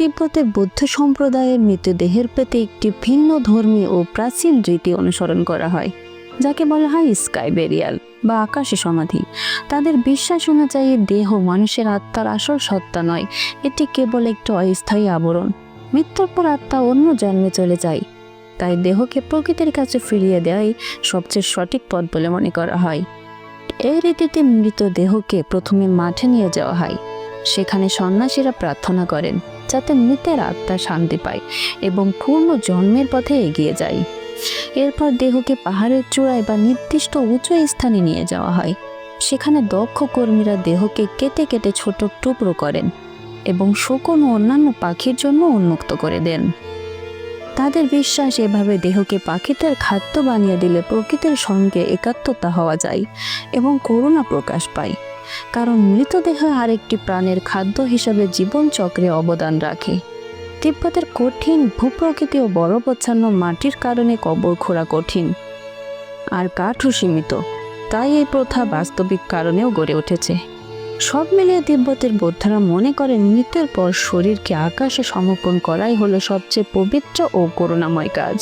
তিব্বতের বৌদ্ধ সম্প্রদায়ের মৃতদেহের প্রতি একটি ভিন্ন ধর্মী ও প্রাচীন রীতি অনুসরণ করা হয়, যাকে বলা হয় স্কাই বেরিয়াল বা আকাশে সমাধি। তাদের বিশ্বাস অনুযায়ী দেহ মানুষের আত্মার আসল সত্তা নয়, এটি কেবল একটি অস্থায়ী আবরণ। মৃত্যুর পর আত্মা অন্য জন্মে চলে যায়। তাই দেহকে প্রকৃতির কাছে ফিরিয়ে দেওয়াই সবচেয়ে সঠিক পথ বলে মনে করা হয়। এই রীতিতে মৃতদেহকে প্রথমে মাঠে নিয়ে যাওয়া হয়। সেখানে সন্ন্যাসীরা প্রার্থনা করেন। যাতে মৃতের আত্মা শান্তি পায় এবং পূর্ণ জন্মের পথে এগিয়ে যায়। এরপর দেহকে পাহাড়ের চূড়ায় বা নির্দিষ্ট উঁচু স্থানে নিয়ে যাওয়া হয়। সেখানে দক্ষ কর্মীরা দেহকে কেটে কেটে ছোট টুকরো করেন এবং শকুন ও অন্যান্য পাখির জন্য উন্মুক্ত করে দেন। তাদের বিশ্বাস এভাবে দেহকে পাখিদের খাদ্য বানিয়ে দিলে প্রকৃতির সঙ্গে একাত্মতা হওয়া যায় এবং করুণা প্রকাশ পায়। কারণ মৃতদেহ আরেকটি প্রাণের খাদ্য হিসাবে জীবনচক্রে অবদান রাখে। তিব্বতের কঠিন, ভূপ্রকৃতি ও বরফচ্ছন্ন মাটির কারণে কবর খোঁড়া কঠিন আর কাঠও সীমিত। তাই এই প্রথা বাস্তবিক কারণেও গড়ে উঠেছে। সব মিলিয়ে তিব্বতের বৌদ্ধরা মনে করেন মৃত্যুর পর শরীরকে আকাশে সমর্পণ করাই হলো সবচেয়ে পবিত্র ও করুণাময় কাজ।